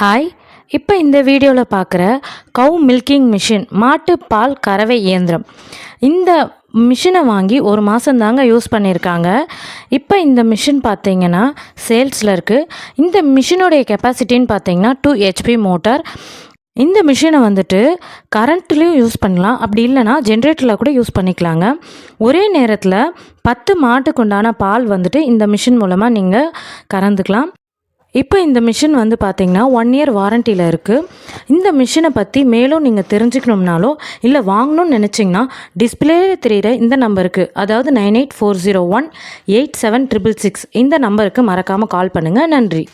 Hi இப்போ இந்த வீடியோவில் பார்க்குற கவு மில்கிங் மிஷின் மாட்டு பால் கறவை இயந்திரம். இந்த மிஷினை வாங்கி ஒரு மாதம் தாங்க யூஸ் பண்ணியிருக்காங்க இப்போ இந்த மிஷின் பார்த்தீங்கன்னா சேல்ஸில் இருக்குது இந்த மிஷினுடைய கெப்பாசிட்டின்னு பார்த்தீங்கன்னா டூ ஹெச்பி மோட்டார் இந்த மிஷினை வந்துட்டு கரண்ட்லேயும் யூஸ் பண்ணலாம். அப்படி இல்லைனா ஜென்ரேட்டரில் கூட யூஸ் பண்ணிக்கலாங்க. ஒரே நேரத்தில் பத்து மாட்டுக்குண்டான பால் வந்துட்டு இந்த மிஷின் மூலமாக நீங்கள் கறந்துக்கலாம். இப்போ இந்த மிஷின் வந்து பார்த்திங்கன்னா ஒன் இயர் வாரண்டியில் இருக்குது இந்த மிஷினை பற்றி மேலும் நீங்கள் தெரிஞ்சுக்கணும்னாலோ இல்லை வாங்கணும்னு நினச்சிங்கன்னா டிஸ்பிளே தெரிகிற இந்த நம்பருக்கு அதாவது nine eight four zero one eight seven triple six இந்த நம்பருக்கு மறக்காமல் கால் பண்ணுங்கள் நன்றி.